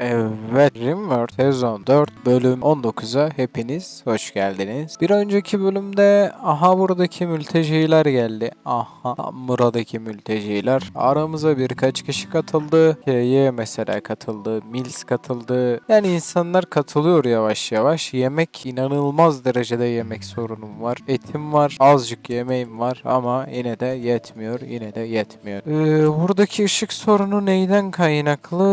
Evet, Rimworld sezon 4 bölüm 19'a hepiniz hoş geldiniz. Bir önceki bölümde aha buradaki mülteciler geldi. Aha buradaki mülteciler. Aramıza birkaç kişi katıldı. K'ye mesela katıldı. Mills katıldı. Yani insanlar katılıyor yavaş yavaş. Yemek inanılmaz derecede yemek sorunum var. Etim var. Azıcık yemeğim var ama yine de yetmiyor. Yine de yetmiyor. Ee, buradaki ışık sorunu neyden kaynaklı?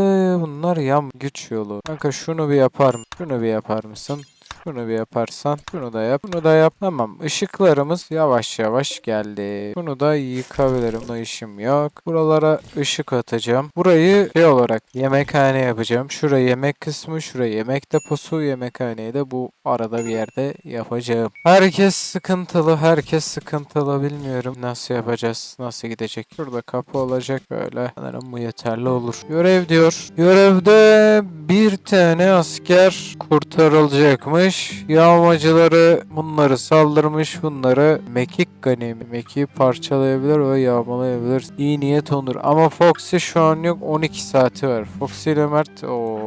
Bunlar yam güç yolu. Kanka şunu bir yapar mı? Şunu bir yapar mısın? Şunu bir yaparsan. Şunu da yap. Bunu da yap. Tamam. Işıklarımız yavaş yavaş geldi. Bunu da yıkabilirim. Buna işim yok. Buralara ışık atacağım. Burayı şey olarak yemekhane yapacağım. Şuraya yemek kısmı. Şuraya yemek deposu. Yemekhaneyi de bu arada bir yerde yapacağım. Herkes sıkıntılı. Herkes sıkıntılı. Bilmiyorum nasıl yapacağız. Nasıl gidecek. Şurada kapı olacak. Böyle. Sanırım bu yeterli olur. Görev diyor. Görevde bir tane asker kurtarılacakmış. Yağmacıları bunları saldırmış. Bunları mekik ganimi. Mekiği parçalayabilir ve yağmalayabilir. İyi niyet onur. Ama Foxy şu an yok. 12 saati var. Foxy ile Mert o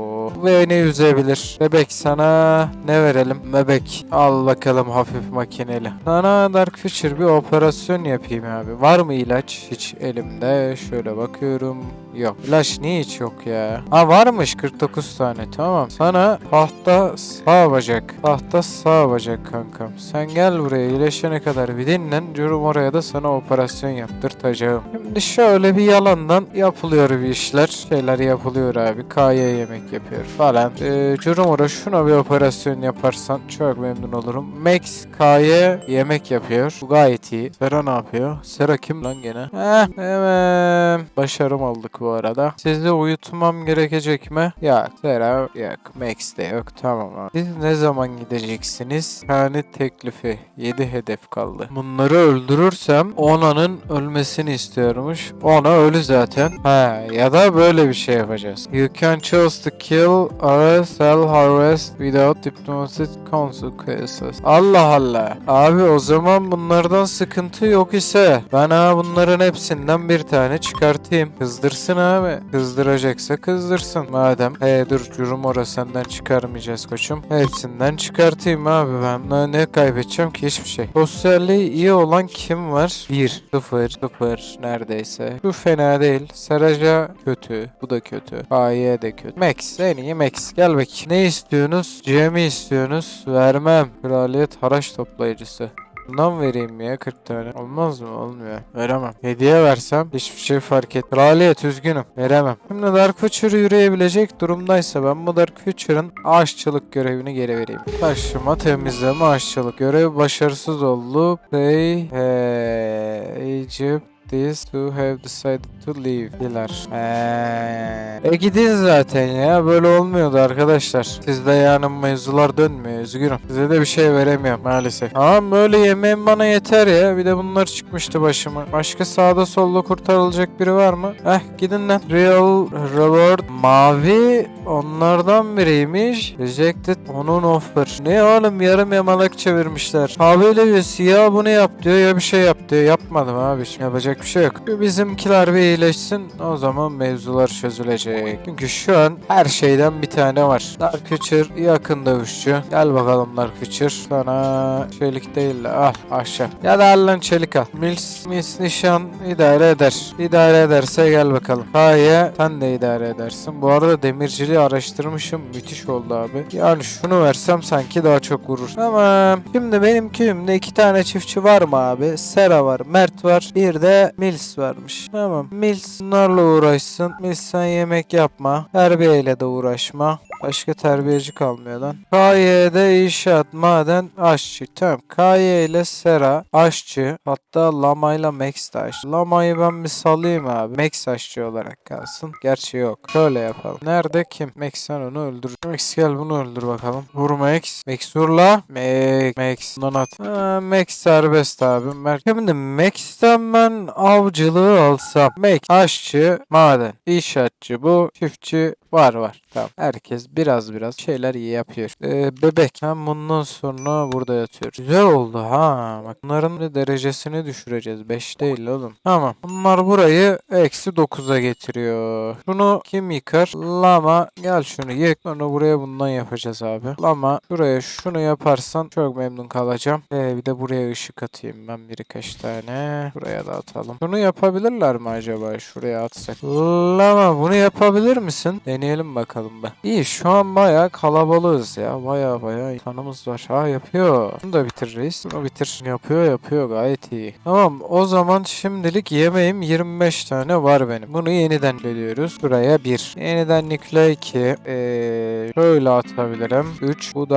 beni üzebilir. Bebek sana ne verelim? Bebek al bakalım hafif makineli. Sana Dark Future bir operasyon yapayım abi. Var mı ilaç hiç elimde? Şöyle bakıyorum. Yok. İlaç niye hiç yok ya? Ha varmış 49 tane tamam. Sana tahta sağ bacak. Tahta sağ bacak kankam. Sen gel buraya iyileşene kadar bir dinlen. Durum oraya da sana operasyon yaptırtacağım. Şimdi şöyle bir yalandan yapılıyor bir işler. Şeyler yapılıyor abi. K'ya yemek yapıyor falan. Ee, Curumura şuna bir operasyon yaparsan çok memnun olurum. Max K'ya yemek yapıyor. Bu gayet iyi. Sera ne yapıyor? Sera kim lan gene? Heh hemen. Başarım aldık bu arada. Sizi uyutmam gerekecek mi? Ya Sera yok. Max de yok. Tamam abi. Siz ne zaman gideceksiniz? Tane teklifi. 7 hedef kaldı. Bunları öldürürsem Ona'nın ölmesini istiyormuş. Ona ölü zaten. Ha ya da böyle bir şey yapacağız. You can choose to kill or sell harvest without diplomatic consequences. Allah Allah. Abi o zaman bunlardan sıkıntı yok ise ben ha bunların hepsinden bir tane çıkartayım. Kızdırsın abi. Kızdıracaksa kızdırsın. Madem he dur curum orası senden çıkarmayacağız koçum. Hepsinden çıkartayım abi ben. Ne, ne kaybedeceğim ki hiçbir şey. Sosyalliği iyi olan kim var? 1, 0, 0 neredeyse. Bu fena değil. Saraja kötü. Bu da kötü. AY de kötü. Max en iyi Max. Gel bakayım. Ne istiyorsunuz? GM'i istiyorsunuz. Vermem. Kraliyet haraç toplayıcısı. Bundan vereyim ya 40 tane. Olmaz mı? Olmuyor. Veremem. Hediye versem hiçbir şey fark et. Kraliyet üzgünüm. Veremem. Şimdi Dark Future yürüyebilecek durumdaysa ben bu Dark Future'ın aşçılık görevini geri vereyim. Taşıma temizleme aşçılık görevi başarısız oldu. Play eee, Egypt These two have decided to leave. Diler. Eee. E gidin zaten ya. Böyle olmuyordu arkadaşlar. Sizde yani mevzular dönmüyor. Üzgünüm. Size de bir şey veremiyorum maalesef. Tamam böyle yemeğim bana yeter ya. Bir de bunlar çıkmıştı başıma. Başka sağda solda kurtarılacak biri var mı? Eh gidin lan. Real reward. Mavi onlardan biriymiş. Rejected onun offer. Ne oğlum yarım yamalak çevirmişler. Abi diyor siyah bunu yap diyor ya bir şey yap diyor. Yapmadım abi. Şimdi Yapacak bir şey yok. Bizimkiler bir iyileşsin. O zaman mevzular çözülecek. Çünkü şu an her şeyden bir tane var. Dark Witcher yakın dövüşçü. Gel bakalım Dark Witcher. Sana çelik değil de al aşağı. Ya da al lan çelik al. Mills, Mills nişan idare eder. İdare ederse gel bakalım. Kaye sen de idare edersin. Bu arada demirciliği araştırmışım. Müthiş oldu abi. Yani şunu versem sanki daha çok vurur. Tamam. Şimdi benim köyümde iki tane çiftçi var mı abi? Sera var. Mert var. Bir de Mills varmış. Tamam. Mills bunlarla uğraşsın. Mills sen yemek yapma. Terbiyeyle de uğraşma. Başka terbiyeci kalmıyor lan. KY'de inşaat, maden, aşçı. Tamam. KY ile Sera aşçı. Hatta Lama ile Max de aşçı. Lama'yı ben bir salayım abi. Max aşçı olarak kalsın. Gerçi yok. Şöyle yapalım. Nerede kim? Max sen onu öldür. Max gel bunu öldür bakalım. Vur Max. Max vur la. Max. Max. Bundan at. Ha, Max serbest abi. Mer Şimdi Max'ten ben avcılığı alsam. Max aşçı, maden, inşaatçı bu. Çiftçi Var var. Tamam. Herkes biraz biraz şeyler iyi yapıyor. Ee, bebek. Ben bundan sonra burada yatıyorum. Güzel oldu ha. Bak bunların derecesini düşüreceğiz. 5 değil oğlum. Tamam. Bunlar burayı eksi 9'a getiriyor. Şunu kim yıkar? Lama. Gel şunu yık. Sonra buraya bundan yapacağız abi. Lama. Şuraya şunu yaparsan çok memnun kalacağım. Ee, bir de buraya ışık atayım ben birkaç tane. Buraya da atalım. Bunu yapabilirler mi acaba? Şuraya atsak. Lama bunu yapabilir misin? Deneyelim bakalım be. İyi şu an baya kalabalığız ya. Baya baya insanımız var. Ha yapıyor. Bunu da bitir reis. Bunu bitir. Yapıyor yapıyor gayet iyi. Tamam o zaman şimdilik yemeğim 25 tane var benim. Bunu yeniden ediyoruz. Buraya 1. Yeniden nükle 2. Ee, şöyle atabilirim. 3. Bu da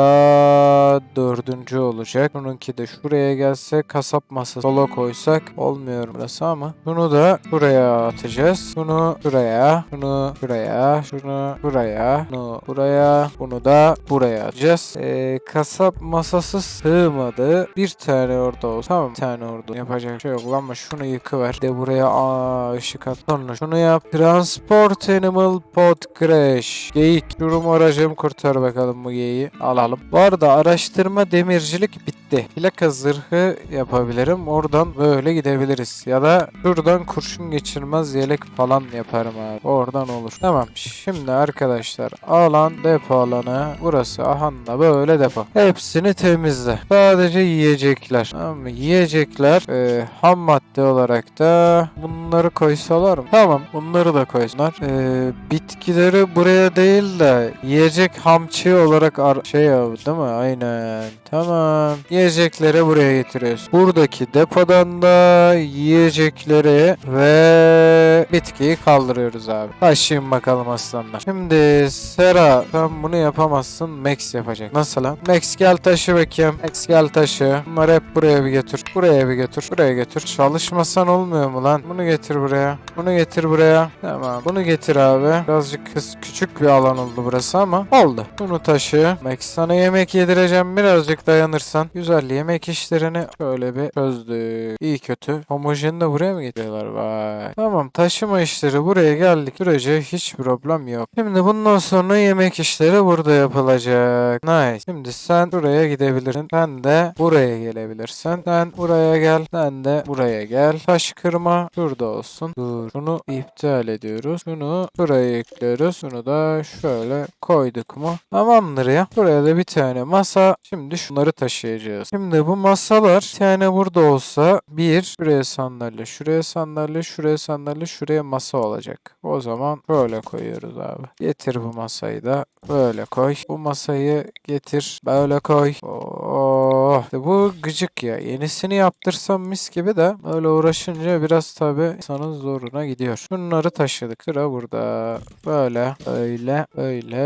dördüncü olacak. Bununki de şuraya gelse kasap masası sola koysak olmuyor burası ama. Bunu da şuraya atacağız. Bunu şuraya. Şunu şuraya. Şunu buraya. Bunu buraya. Bunu da buraya atacağız. Ee, kasap masası sığmadı. Bir tane orada olsun. Tamam bir tane orada. Yapacak şey yok ama şunu yıkıver. De buraya aa, ışık at. Sonra şunu yap. Transport Animal Pod Crash. Geyik. Durum aracım kurtar bakalım bu geyiği. Alalım. Bu arada araştırma demircilik bitti. Plaka zırhı yapabilirim. Oradan böyle gidebiliriz. Ya da şuradan kurşun geçirmez yelek falan yaparım abi. Oradan olur. Tamam. Şimdi arkadaşlar alan depo alanı. Burası ahanla böyle depo. Hepsini temizle. Sadece yiyecekler. Tamam mı? Yiyecekler e, ham madde olarak da bunları koysalar mı? Tamam. Bunları da koysunlar. E, bitkileri buraya değil de yiyecek hamçı olarak ar- şey abi değil mi? Aynen. Tamam. Yiyecekleri buraya getiriyoruz. Buradaki depodan da yiyecekleri ve bitkiyi kaldırıyoruz abi. Taşıyın bakalım aslanlar. Şimdi Sera sen bunu yapamazsın. Max yapacak. Nasıl lan? Max gel taşı bakayım. Max gel taşı. Bunları hep buraya bir götür. Buraya bir götür. Buraya götür. Çalışmasan olmuyor mu lan? Bunu getir buraya. Bunu getir buraya. Tamam. Bunu getir abi. Birazcık kız küçük bir alan oldu burası ama oldu. Bunu taşı. Max sana yemek yedireceğim. Birazcık dayanırsan. Güzel yemek işlerini şöyle bir çözdük. İyi kötü. Homojeni de buraya mı getiriyorlar? Vay. Tamam taşıma işleri buraya geldik. Sürece hiç problem yok. Şimdi bundan sonra yemek işleri burada yapılacak. Nice. Şimdi sen buraya gidebilirsin. Sen de buraya gelebilirsin. Sen buraya gel. Sen de buraya gel. Taş kırma şurada olsun. Dur. Şunu iptal ediyoruz. Şunu buraya ekliyoruz. Şunu da şöyle koyduk mu? Tamamdır ya. Buraya da bir tane masa. Şimdi şunları taşıyacağız. Şimdi bu masalar bir tane burada olsa bir şuraya sandalye, şuraya sandalye, şuraya sandalye, şuraya masa olacak. O zaman böyle koyuyoruz abi. Getir bu masayı da böyle koy. Bu masayı getir böyle koy. Oh. İşte bu gıcık ya. Yenisini yaptırsam mis gibi de öyle uğraşınca biraz tabi insanın zoruna gidiyor. Şunları taşıdık. Sıra burada. Böyle, böyle, böyle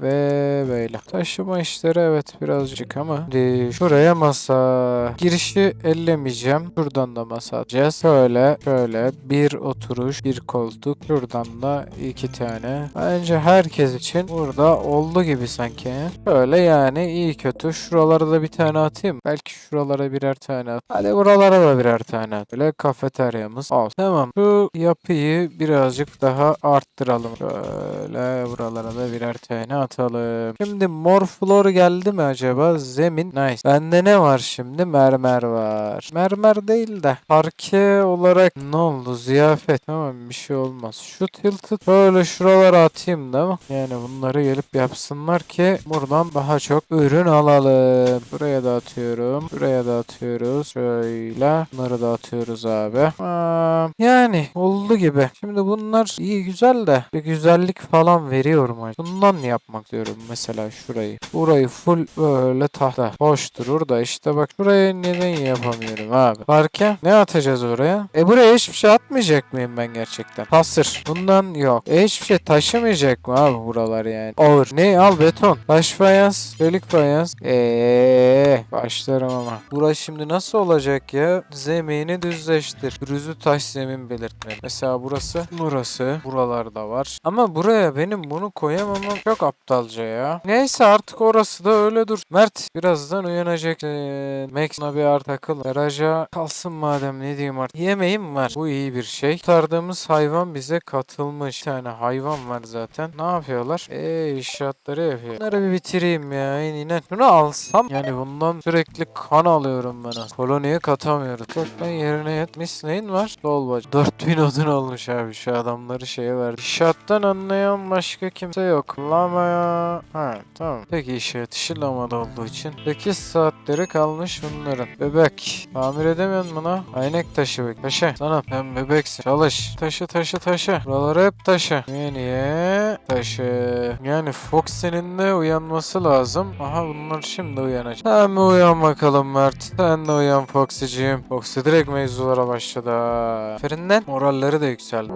ve böyle. Taşıma işleri evet birazcık ama. Şimdi şuraya masa. Girişi ellemeyeceğim. Şuradan da masa atacağız. Şöyle, şöyle bir oturuş, bir koltuk. Şuradan da iki tane. Bence herkes için burada oldu gibi sanki. Şöyle yani iyi kötü. Şuralara da bir tane atayım. Belki şuralara birer tane at. Hadi buralara da birer tane at. Böyle kafeteryamız olsun. Tamam. Şu yapıyı birazcık daha arttıralım. Şöyle buralara da birer tane atalım. Şimdi mor flor geldi mi acaba? Zemin. Nice. Bende ne var şimdi? Mermer var. Mermer değil de parke olarak ne oldu? Ziyafet. Tamam bir şey olmaz. Şu tilted böyle şuralara atayım da yani bunları gelip yapsınlar ki buradan daha çok ürün alalım. Buraya da atıyorum. Buraya da atıyoruz. Şöyle. Bunları da atıyoruz abi. Aa, yani oldu gibi. Şimdi bunlar iyi güzel de bir güzellik falan veriyorum. Bundan yapmak diyorum mesela şurayı. Burayı full böyle tahta. Boş durur da işte bak şurayı neden yapamıyorum abi. Parke ne atacağız oraya? E buraya hiçbir şey atmayacak mıyım ben gerçekten? Hasır. Bundan yok. E hiçbir şey taşımayacak mı abi buralar yani? Ağır. Ne al beton. Taş fayans. Çelik fayans. Eee başlarım ama. Burası şimdi nasıl olacak ya? Zemini düzleştir. Pürüzlü taş zemin belirtme. Mesela burası. Burası. Buralarda var. Ama buraya benim bunu koyamamam çok aptalca ya. Neyse artık orası da öyle dur. Mert birazdan uyanacak. Gömeceksin. Max'ına bir ar takıl. Garaja kalsın madem ne diyeyim artık. Yemeğim var. Bu iyi bir şey. Kurtardığımız hayvan bize katılmış. Bir tane hayvan var zaten. Ne yapıyorlar? Eee inşaatları yapıyor. Bunları bir bitireyim ya. En inen. Şunu alsam. Yani bundan sürekli kan alıyorum ben. Koloniye katamıyoruz. Ben yerine yetmiş neyin var? Sol bacı. 4000 odun olmuş abi. Şu adamları şeye verdi. İnşaattan anlayan başka kimse yok. Lama ya. Ha tamam. Peki inşaat işi lamada olduğu için. 8 saatleri kalmış bunların. Bebek. Tamir edemiyorsun buna. Aynek taşı bek. Taşı. Sana ben bebeksin. Çalış. Taşı taşı taşı. Buraları hep taşı. Niye niye? Taşı. Yani Foxy'nin de uyanması lazım. Aha bunlar şimdi uyanacak. Sen mi uyan bakalım Mert? Sen de uyan Foxy'ciğim. Foxy direkt mevzulara başladı. ha. Aferinden moralleri de yükseldi.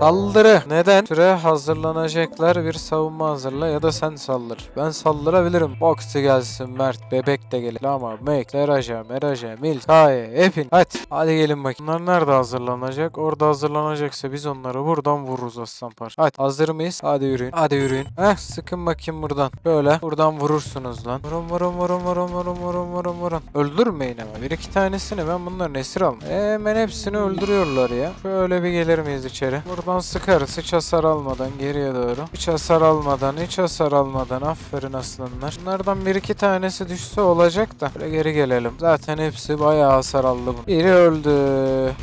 Saldırı. Neden? Süre hazırlanacaklar bir savunma hazırla ya da sen saldır. Ben saldırabilirim. Foxy gelsin Mert. Bebek de gelir. Lama, Mek, Leraja, Meraja, Mil, Taye, Hepin. Hadi. Hadi gelin bakayım. Bunlar nerede hazırlanacak? Orada hazırlanacaksa biz onları buradan vururuz aslan parça. Hadi. Hazır mıyız? Hadi yürüyün. Hadi yürüyün. Heh sıkın bakayım buradan. Böyle. Buradan vurursunuz lan. Vurun vurun vurun vurun vurun vurun vurun vurun. Öldürmeyin ama. Bir iki tanesini ben bunların esir almam. Hemen hepsini öldürüyorlar ya. Şöyle bir gelir miyiz içeri? Buradan sıkarız. Hiç hasar almadan geriye doğru. Hiç hasar almadan, hiç hasar almadan. Aferin aslanlar. Bunlardan bir iki tanesi düşse olacak da. Böyle geri gelelim. Zaten hepsi bayağı hasar aldı bu. Biri öldü.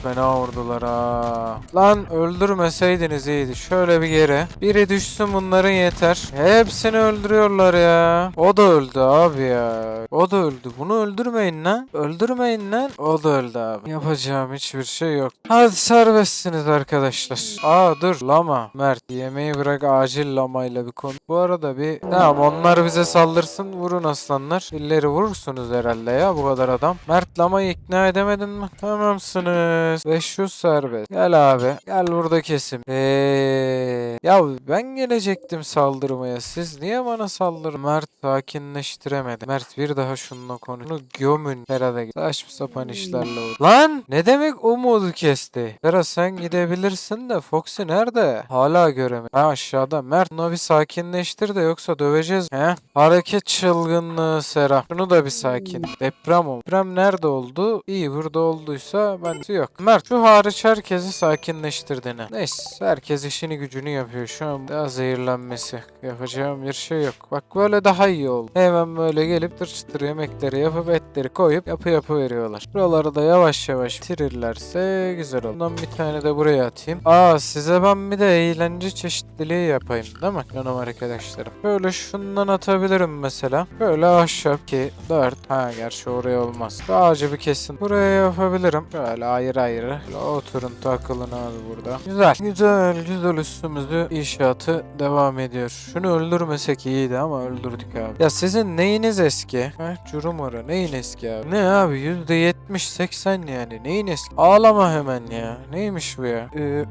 Fena vurdular ha. Lan öldürmeseydiniz iyiydi. Şöyle bir geri. Biri düşsün bunların yeter. Hepsini öldürüyorlar ya. O da öldü abi ya. O da öldü. Bunu öldürmeyin lan. Öldürmeyin lan. O da öldü abi. Yapacağım hiçbir şey yok. Hadi serbestsiniz arkadaşlar. Aa dur lama. Mert yemeği bırak acil lamayla bir konu. Bu arada bir tamam onlar bize saldırsın vurun aslanlar. Dilleri vurursunuz herhalde ya bu kadar adam. Mert lamayı ikna edemedin mi? Tamamsınız. Ve şu serbest. Gel abi. Gel burada kesim. Eee ya ben gelecektim saldırmaya. Siz niye bana saldırın? Mert sakinleştiremedi. Mert bir daha şununla konuş. Bunu gömün herhalde. Saçma sapan işlerle uğraş. Lan ne demek umudu kesti? Sera sen gidebilirsin de Foxy nerede? Hala göremedim. Ha aşağıda. Mert bunu bir sakinleştir de yoksa döveceğiz. He? Hareket çılgınlığı Sera. Şunu da bir sakin. Deprem oldu. Deprem nerede oldu? İyi burada olduysa ben yok. Mert şu hariç herkesi sakinleştirdiğini. Neyse herkes işini gücünü yapıyor. Şu an daha zehirlenmesi. Yapacağım bir şey yok. Bak böyle daha iyi oldu. Hemen böyle gelip tır çıtır yemekleri yapıp etleri koyup yapı yapı veriyorlar. Buraları da yavaş yavaş bitirirlerse güzel olur. Bundan bir tane de buraya atayım. Aa size ben bir de eğlence çeşitliliği yapayım değil mi? Canım arkadaşlarım. Böyle şundan atabilirim mesela. Böyle ahşap ki 4. Ha gerçi oraya olmaz. Şu ağacı bir kesin. Buraya yapabilirim. Böyle ayrı ayrı. Böyle oturun takılın abi burada. Güzel. Güzel güzel üstümüzü inşaatı devam ediyor. Şunu öldürmesek iyiydi ama öldürdük abi. Ya sizin neyiniz eski? Heh Curumara neyin eski abi? Ne abi %70-80 yani neyin eski? Ağlama hemen ya. Neymiş bu ya? Ee,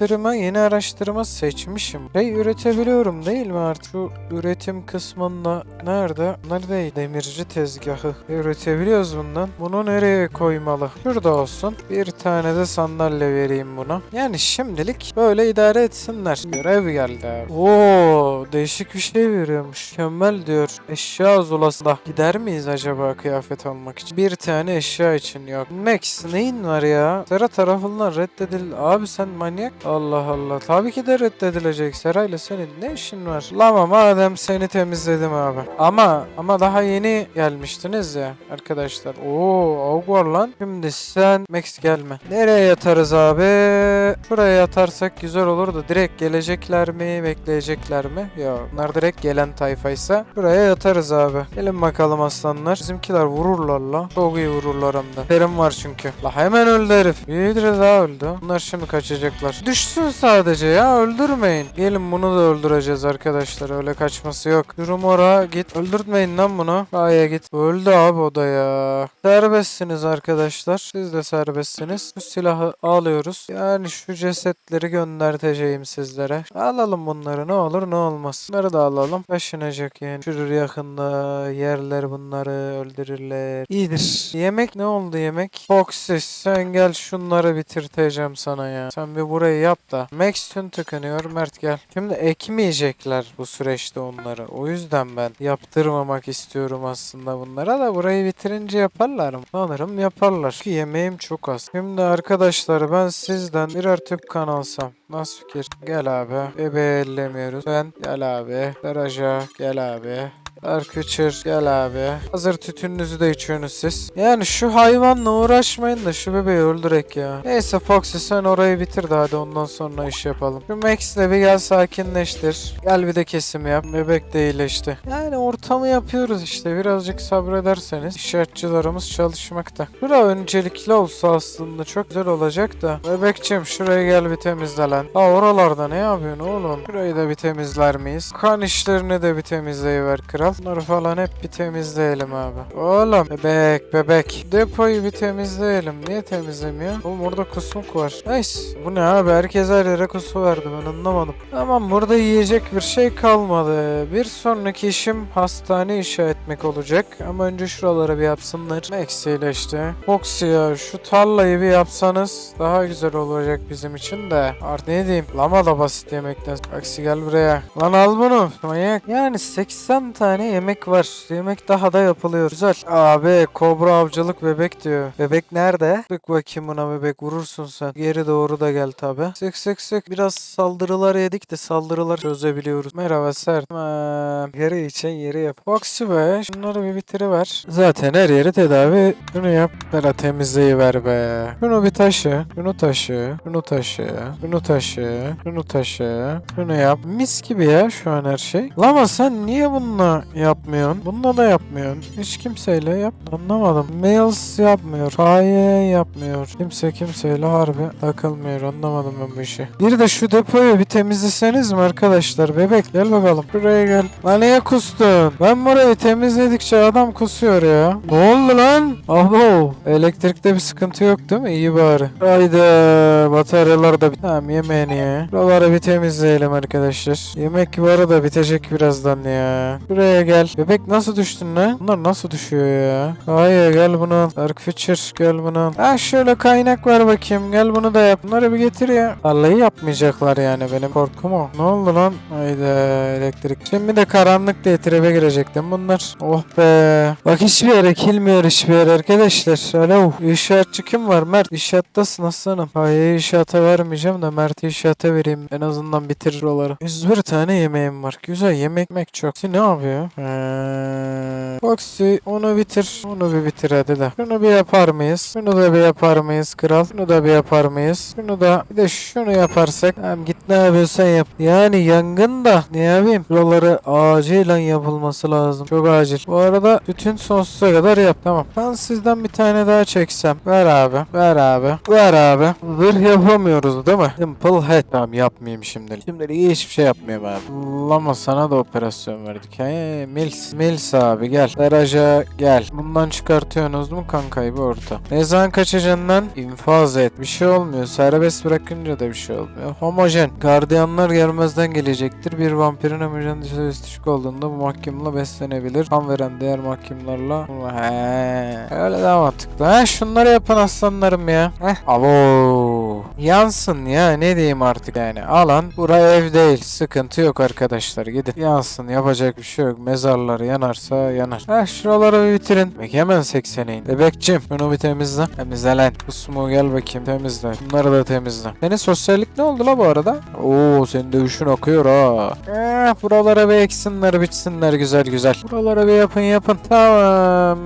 araştırma yeni araştırma seçmişim. Şey üretebiliyorum değil mi artık? Şu üretim kısmında nerede? Nerede? Demirci tezgahı. Üretebiliyoruz bundan. Bunu nereye koymalı? Şurada olsun. Bir tane de sandalye vereyim buna. Yani şimdilik böyle idare etsinler. Görev geldi abi. Oo, değişik bir şey veriyormuş. Mükemmel diyor. Eşya zulasında. Gider miyiz acaba kıyafet almak için? Bir tane eşya için yok. Max neyin var ya? Sera tarafından reddedil. Abi sen manyak. Allah Allah. Tabii ki de reddedilecek. Serayla senin ne işin var? Lama madem seni temizledim abi. Ama ama daha yeni gelmiştiniz ya arkadaşlar. Oo var lan. Şimdi sen Max gelme. Nereye yatarız abi? Şuraya yatarsak güzel olur da direkt gelecekler mi? Bekleyecekler mi? Ya bunlar direkt gelen tayfaysa buraya yatarız abi. Gelin bakalım aslanlar. Bizimkiler vururlar la. Çok iyi vururlar hem de. Derim var çünkü. La hemen öldü herif. Bir daha öldü. Bunlar şimdi kaçacaklar. Düşsün sadece ya öldürmeyin. Gelin bunu da öldüreceğiz arkadaşlar. Öyle kaçması yok. Durum ora git. Öldürtmeyin lan bunu. Aya git. Öldü abi o da ya. Serbestsiniz arkadaşlar. Siz de serbestsiniz. Bu silahı alıyoruz. Yani şu cesetleri gönderteceğim sizlere. Alalım bunları ne olur ne olmaz. Bunları da alalım. Taşınacak yani. Şurur yakında yerler bunları öldürürler. İyidir. Yemek ne oldu yemek? Foxy sen gel şunları bitirteceğim sana ya. Sen bir burayı şurayı yap da. Max tün tıkanıyor Mert gel. Şimdi ekmeyecekler bu süreçte onları. O yüzden ben yaptırmamak istiyorum aslında bunlara da burayı bitirince yaparlar mı? Sanırım yaparlar. Ki yemeğim çok az. Şimdi arkadaşlar ben sizden birer tüp kan alsam. Nasıl fikir? Gel abi. Bebeği ellemiyoruz. Ben gel abi. Daraja gel abi. Arküçür gel abi. Hazır tütününüzü de içiyorsunuz siz. Yani şu hayvanla uğraşmayın da şu bebeği öldürek ya. Neyse Foxy sen orayı bitir de hadi ondan sonra iş yapalım. Şu Max'le bir gel sakinleştir. Gel bir de kesim yap. Bebek de iyileşti. Yani ortamı yapıyoruz işte. Birazcık sabrederseniz inşaatçılarımız çalışmakta. Bura öncelikli olsa aslında çok güzel olacak da. Bebekçim şuraya gel bir temizle lan. Ha oralarda ne yapıyorsun oğlum? Şurayı da bir temizler miyiz? Kan işlerini de bir temizleyiver kral. Bunları falan hep bir temizleyelim abi. Oğlum bebek bebek. Depoyu bir temizleyelim. Niye temizlemiyor? Oğlum orada kusmuk var. Neyse. Bu ne abi? Herkes her yere kusu verdi ben anlamadım. Tamam burada yiyecek bir şey kalmadı. Bir sonraki işim hastane inşa etmek olacak. Ama önce şuraları bir yapsınlar. İle işte. Foxy ya şu tarlayı bir yapsanız daha güzel olacak bizim için de. Artık ne diyeyim? Lama da basit yemekten. Foxy gel buraya. Lan al bunu. Manyak. Yani 80 tane yemek var. Yemek daha da yapılıyor. Güzel. Abi kobra avcılık bebek diyor. Bebek nerede? Sık bakayım buna bebek vurursun sen. Geri doğru da gel tabi. Sık sık sık. Biraz saldırılar yedik de saldırılar çözebiliyoruz. Merhaba sert. Tamam. Yeri için yeri yap. Foxy be. Şunları bir bitiriver. Zaten her yeri tedavi. Şunu yap. Bana temizleyiver be. Şunu bir taşı. Şunu taşı. Şunu taşı. Şunu taşı. Şunu taşı. Şunu yap. Mis gibi ya şu an her şey. Lama sen niye bununla yapmıyorsun? Bununla da yapmıyorsun. Hiç kimseyle yap. Anlamadım. Mails yapmıyor. Faye yapmıyor. Kimse kimseyle harbi takılmıyor. Anlamadım ben bu işi. Bir de şu depoyu bir temizleseniz mi arkadaşlar? Bebek gel bakalım. Şuraya gel. Lan niye kustun? Ben burayı temizledikçe adam kusuyor ya. Ne oldu lan? Abo. Elektrikte bir sıkıntı yok değil mi? İyi bari. Haydi. Bataryalar da bit. Tamam yemeğini ye. Buraları bir temizleyelim arkadaşlar. Yemek bu arada bitecek birazdan ya. Buraya gel. Bebek nasıl düştün lan? Bunlar nasıl düşüyor ya? Hayır gel bunu al. Dark Future gel bunu al. Ha şöyle kaynak ver bakayım. Gel bunu da yap. Bunları bir getir ya. Tarlayı yapmayacaklar yani benim korkum o. Ne oldu lan? Haydi elektrik. Şimdi de karanlık diye tribe girecektim bunlar. Oh be. Bak hiçbir yere kilmiyor hiçbir yer arkadaşlar. Alo. İnşaatçı kim var? Mert. İnşaattasın aslanım. Hayır inşaata vermeyeceğim de Mert'i inşaata vereyim. En azından bitirir oraları. 101 tane yemeğim var. Güzel yemek mek çok. Sen ne yapıyor? Ee, Foxy onu bitir. Onu bir bitir hadi de. Şunu bir yapar mıyız? Şunu da bir yapar mıyız kral? Şunu da bir yapar mıyız? Şunu da bir de şunu yaparsak. Tamam git ne yapıyorsan yap. Yani yangın da ne yapayım? Buraları acilen yapılması lazım. Çok acil. Bu arada bütün sonsuza kadar yap. Tamam. Ben sizden bir tane daha çeksem. Ver abi. Ver abi. Ver abi. Zırh yapamıyoruz değil mi? Simple head. Tamam yapmayayım şimdilik. Şimdilik hiçbir şey yapmıyorum abi. Lama sana da operasyon verdik. He, Mils. Mils abi gel. Garaja gel. Bundan çıkartıyorsunuz mu kankayı bir orta. Ne zaman kaçacaksın lan? İnfaz et. Bir şey olmuyor. Serbest bırakınca da bir şey olmuyor. Homojen. Gardiyanlar gelmezden gelecektir. Bir vampirin homojen düşük olduğunda bu mahkumla beslenebilir. Kan veren diğer mahkumlarla. He. Öyle daha mantıklı. He şunları yapın aslanlarım ya. Heh. Abo. Yansın ya ne diyeyim artık yani. Alan bura ev değil. Sıkıntı yok arkadaşlar. Gidin. Yansın yapacak bir şey yok. Mezarlar yanarsa yanar. Heh şuraları bir bitirin. Bak hemen 80'in. Bebekçim şunu bir temizle. Temizle lan. Kusmu gel bakayım temizle. Bunları da temizle. Senin sosyallik ne oldu la bu arada? Oo senin dövüşün akıyor ha. Eh buralara bir eksinler biçsinler güzel güzel. Buralara bir yapın yapın. Tamam.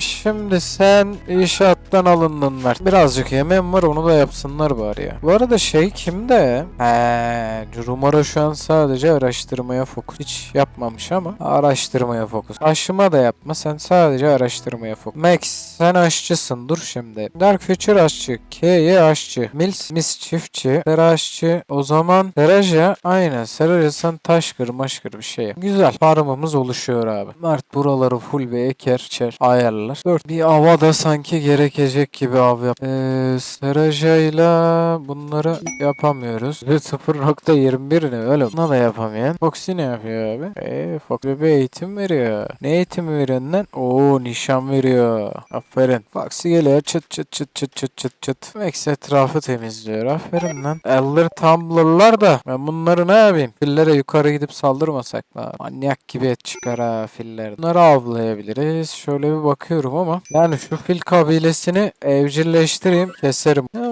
Şimdi sen inşaattan alındın Mert. Birazcık yemeğim var onu da yapsınlar bari ya. Bu arada şey kimde? He, Rumara şu an sadece araştırmaya fokus. Hiç yapmamış ama araştırmaya fokus. Aşıma da yapma sen sadece araştırmaya fokus. Max sen aşçısın dur şimdi. Dark Future aşçı. K'ye aşçı. Mills Miss çiftçi. Sera aşçı. O zaman Seraja aynen. Seraja sen taşkır maşkır bir şey. Güzel. Farmımız oluşuyor abi. Mert buraları full bir eker içer. Ayarlar. Yaparlar. 4. Bir ava da sanki gerekecek gibi av yap. Ee, Seraja'yla bunları yapamıyoruz. Ve 0.21 ne öyle. Buna da yapamayan. Foxy ne yapıyor abi? Eee Foxy bir eğitim veriyor. Ne eğitimi veriyorsun lan? Oo nişan veriyor. Aferin. Foxy geliyor çıt çıt çıt çıt çıt çıt çıt. Max etrafı temizliyor. Aferin lan. Elder Tumbler'lar da ben bunları ne yapayım? Fillere yukarı gidip saldırmasak mı? Manyak gibi et çıkar ha filler. Bunları avlayabiliriz. Şöyle bir bakıyorum ama. Yani şu fil kabilesini evcilleştireyim. Keserim. Tamam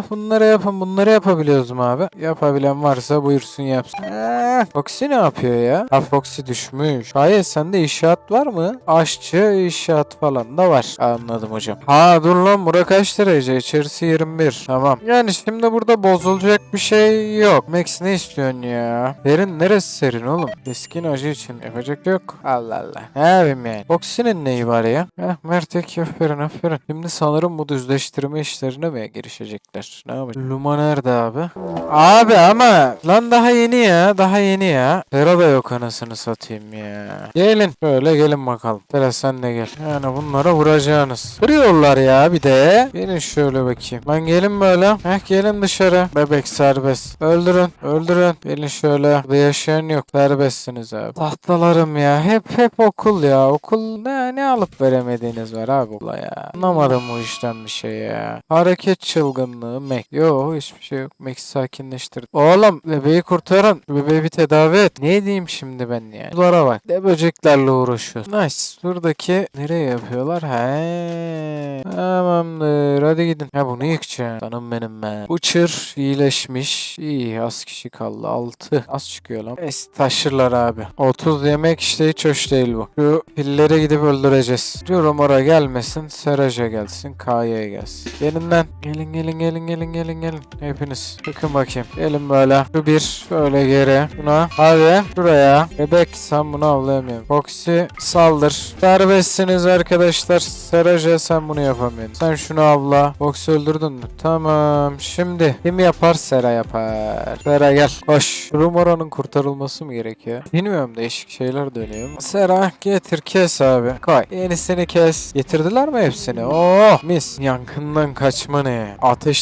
ah, bunları yapın. Bunları yapabiliyoruz mu abi? Yapabilen varsa buyursun yapsın. Eh, Foxy ne yapıyor ya? Ha Foxy düşmüş. Hayır sende inşaat var mı? Aşçı inşaat falan da var. Anladım hocam. Ha dur lan bura kaç derece? İçerisi 21. Tamam. Yani şimdi burada bozulacak bir şey yok. Max ne istiyorsun ya? Serin neresi serin oğlum? Keskin acı için yapacak yok. Allah Allah. Ne yapayım yani? Foxy'nin neyi var ya? Heh Mertek aferin aferin. Şimdi sanırım bu düzleştirme işlerine mi girişecekler? Ne yapacak? Luma nerede abi? Abi ama lan daha yeni ya. Daha yeni ya. Tera da yok anasını satayım ya. Gelin. Böyle gelin bakalım. Tera sen de gel. Yani bunlara vuracağınız. Vuruyorlar ya bir de. Gelin şöyle bakayım. Lan gelin böyle. Heh gelin dışarı. Bebek serbest. Öldürün. Öldürün. Gelin şöyle. Burada yaşayan yok. Serbestsiniz abi. Tahtalarım ya. Hep hep okul ya. Okul ne, ne alıp veremediğiniz var abi okula ya. Anlamadım bu işten bir şey ya. Hareket çılgınlığı. Mac. Yo hiçbir şey yok. Mac sakinleştirdi. Oğlum bebeği kurtarın. Bebeği bir tedavi et. Ne diyeyim şimdi ben ya? Bunlara bak. Ne böceklerle uğraşıyoruz. Nice. Buradaki nereye yapıyorlar? He. Tamamdır. Hadi gidin. Ha bunu yıkacağım. Canım benim ben. Bu çır iyileşmiş. İyi az kişi kaldı. 6. Az çıkıyor lan. Es taşırlar abi. 30 yemek işte hiç hoş değil bu. Şu pillere gidip öldüreceğiz. Diyorum oraya gelmesin. Seraja gelsin. K'ya gelsin. Gelin lan. Gelin gelin gelin gelin gelin gelin. Hepiniz. Bakın bakayım. Gelin böyle. Şu bir. Şöyle geri. Buna. Hadi. Şuraya. Bebek sen bunu avlayamıyorum. Foxy saldır. Serbestsiniz arkadaşlar. Seraja sen bunu yapamıyorsun. Sen şunu avla. Foxy öldürdün mü? Tamam. Şimdi kim yapar? Sera yapar. Sera gel. Koş. Rumora'nın kurtarılması mı gerekiyor? Bilmiyorum değişik şeyler dönüyor. Sera getir kes abi. Koy. Yenisini kes. Getirdiler mi hepsini? Oh mis. Yankından kaçma ne?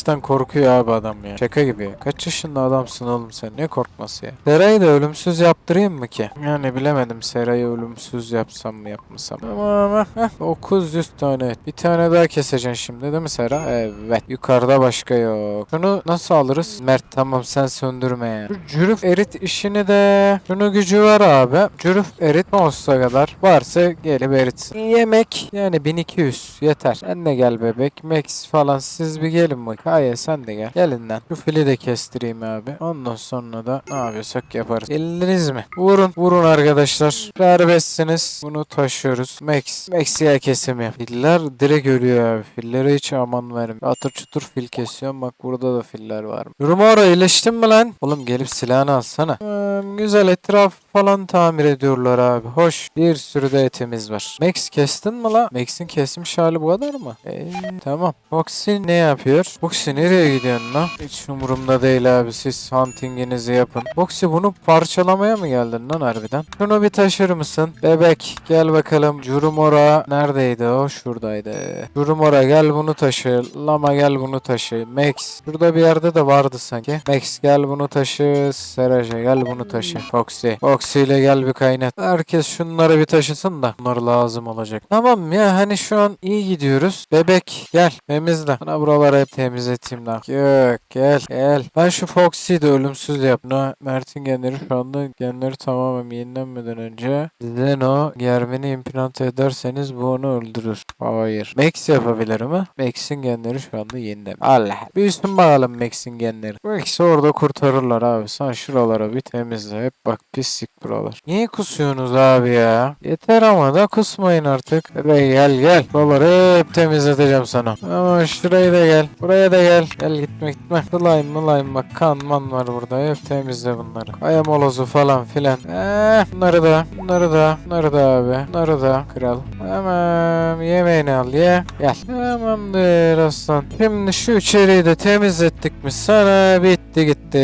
Ateşten korkuyor abi adam ya. Şaka gibi. Kaç yaşında adamsın oğlum sen? Ne korkması ya? Sera'yı da ölümsüz yaptırayım mı ki? Yani bilemedim Sera'yı ölümsüz yapsam mı yapmasam. Ama heh, 900 tane. Bir tane daha keseceksin şimdi değil mi Sera? Evet. Yukarıda başka yok. Şunu nasıl alırız? Mert tamam sen söndürme ya. Cürüf erit işini de şunu gücü var abi. Cürüf erit olsa kadar varsa gelip eritsin. Yemek yani 1200 yeter. Sen de gel bebek. Max falan siz bir gelin bak. Hayır sen de gel. Gelin lan. Şu fili de kestireyim abi. Ondan sonra da ne yapıyorsak yaparız. Geldiniz mi? Vurun. Vurun arkadaşlar. Serbestsiniz. Bunu taşıyoruz. Max. Max'e kesim yap. Filler direkt ölüyor abi. Fillere hiç aman vermiyor. Atır çutur fil kesiyorum. Bak burada da filler var. Rumora iyileştin mi lan? Oğlum gelip silahını alsana. Hmm, güzel etraf falan tamir ediyorlar abi. Hoş. Bir sürü de etimiz var. Max kestin mi la? Max'in kesmiş hali bu kadar mı? Eee tamam. Foxy ne yapıyor? Foxy nereye gidiyorsun lan? Hiç umurumda değil abi. Siz huntinginizi yapın. Foxy bunu parçalamaya mı geldin lan harbiden? Şunu bir taşır mısın? Bebek gel bakalım. Jurumora neredeydi o? Şuradaydı. Jurumora gel bunu taşı. Lama gel bunu taşı. Max. Şurada bir yerde de vardı sanki. Max gel bunu taşı. Seraje gel bunu taşı. Foxy. Foxy ile gel bir kaynat. Herkes şunları bir taşısın da. Bunlar lazım olacak. Tamam ya hani şu an iyi gidiyoruz. Bebek gel temizle. Bana buraları hep temizleteyim lan. Yok gel gel. Ben şu Foxy'yi de ölümsüz yap. Buna Mert'in genleri şu anda genleri tamamen yenilenmeden önce Zeno germeni implant ederseniz bu onu öldürür. Hayır. Max yapabilir mi? Max'in genleri şu anda yenilem. Allah. Bir üstün bakalım Max'in genleri. Max'i orada kurtarırlar abi. Sen şuralara bir temizle. Hep bak pislik buralar. Niye kusuyorsunuz abi ya? Yeter ama da kusmayın artık. Hadi gel gel. Buraları hep temizleteceğim sana. Ama şurayı da gel. Buraya da gel. Gel gitme gitme. Slime mılayım bak kan man var burada. Hep temizle bunları. Kaya molozu falan filan. Eh, bunları da. Bunları da. Bunları da abi. Bunları da. Kral. Tamam yemeğini al ye. Gel. Tamamdır aslan. Şimdi şu içeriği de temizlettik mi sana bitti gitti.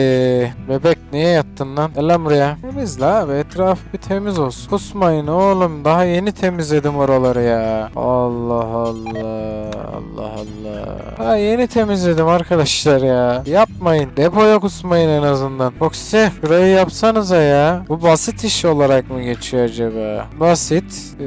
Bebek niye yattın lan? Gel lan buraya. Temizle abi etraf bir temiz olsun. Kusmayın oğlum daha yeni temizledim oraları ya. Allah Allah. Allah Allah. Daha yeni temizledim arkadaşlar ya. Yapmayın. Depoya kusmayın en azından. Foxy şurayı yapsanıza ya. Bu basit iş olarak mı geçiyor acaba? Basit. Ee,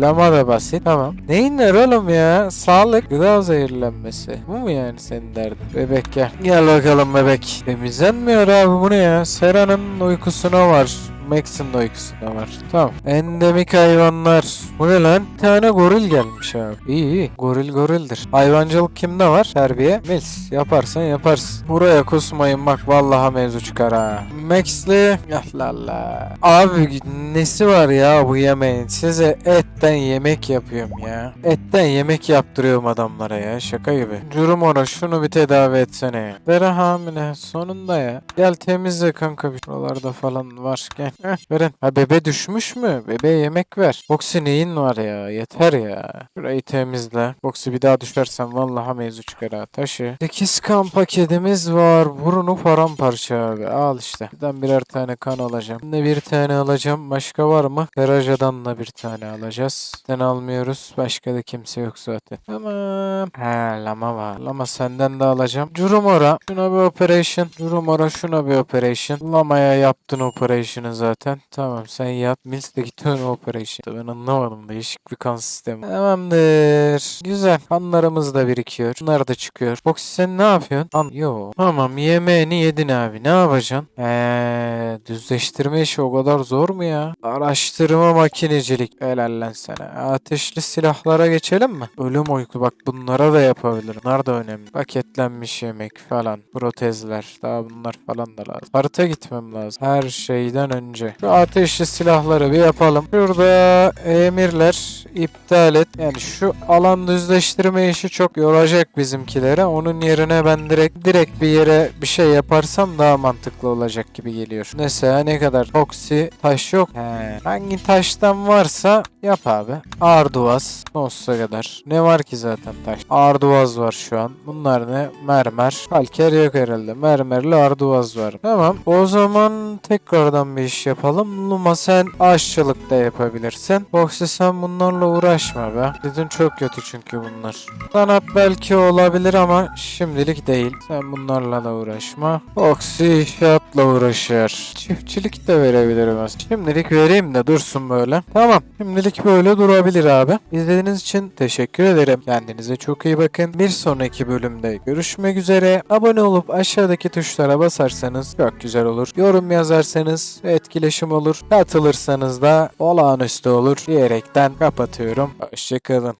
lama da basit. Tamam. Neyin var oğlum ya? Sağlık. Gıda zehirlenmesi. Bu mu yani senin derdin? Bebek gel. Gel bakalım bebek. Temizlenmiyor abi bu ne ya? Sera'nın uykusuna var. Max'in de uykusuna var. Tamam. Endemik hayvanlar. Bu ne lan? Bir tane goril gelmiş abi. İyi iyi. Goril gorildir. Hayvancılık kimde var? Terbiye. Mils. Yaparsan yaparsın. Buraya kusmayın bak vallahi mevzu çıkar ha. Max'li. Ya la la. Abi nesi var ya bu yemeğin? Size etten yemek yapıyorum ya. Etten yemek yaptırıyorum adamlara ya. Şaka gibi. Durum ona şunu bir tedavi etsene ya. Bera hamile. Sonunda ya. Gel temizle kanka bir. Buralarda falan var. Gel. Verin. Ha bebe düşmüş mü? Bebeğe yemek ver. Boksi neyin var ya? Yeter ya. Şurayı temizle. Boksi bir daha düşersen vallahi mevzu çıkar ha. Taşı. 8 kan paketimiz var. Burunu paramparça abi. Al işte. Buradan birer tane kan alacağım. Ne bir tane alacağım. Başka var mı? Garajdan da bir tane alacağız. Sen almıyoruz. Başka da kimse yok zaten. Tamam. He lama var. Lama senden de alacağım. Curumora. Şuna bir operation. Curumora şuna bir operation. Lamaya yaptın operation'ı zaten. Tamam sen yap. Mills de git ön operation. Ben anlamadım. Değişik bir kan sistemi. Tamamdır. Güzel. Kanlarımız da birikiyor. Bunlar da çıkıyor. Foxy sen ne yapıyorsun? An Yo. Tamam yemeğini yedin abi. Ne yapacaksın? Eee düzleştirme işi o kadar zor mu ya? Araştırma makinecilik. Helal lan sana. Ateşli silahlara geçelim mi? Ölüm uyku. Bak bunlara da yapabilirim. Bunlar da önemli. Paketlenmiş yemek falan. Protezler. Daha bunlar falan da lazım. Harita gitmem lazım. Her şeyden önce. Şu ateşli silahları bir yapalım. Şurada emirler iptal et. Yani şu alan düzleştirme işi çok yoracak bizimkilere. Onun yerine ben direkt direkt bir yere bir şey yaparsam daha mantıklı olacak gibi geliyor. Mesela ne kadar oksi taş yok. He. Hangi taştan varsa yap abi. Arduvaz sonsuza kadar. Ne var ki zaten taş? Arduvaz var şu an. Bunlar ne? Mermer. Kalker yok herhalde. Mermerli arduvaz var. Tamam. O zaman tekrardan bir iş yapalım. Luma sen aşçılık da yapabilirsin. Foxy sen bunlarla uğraşma be. Dedin çok kötü çünkü bunlar. Sanat belki olabilir ama şimdilik değil. Sen bunlarla da uğraşma. Foxy inşaatla uğraşır. Çiftçilik de verebilirim. Şimdilik vereyim de dursun böyle. Tamam. Şimdilik böyle durabilir abi. İzlediğiniz için teşekkür ederim. Kendinize çok iyi bakın. Bir sonraki bölümde görüşmek üzere. Abone olup aşağıdaki tuşlara basarsanız çok güzel olur. Yorum yazarsanız etkileşim olur. Katılırsanız da olağanüstü olur diyerekten kapatıyorum. Hoşçakalın.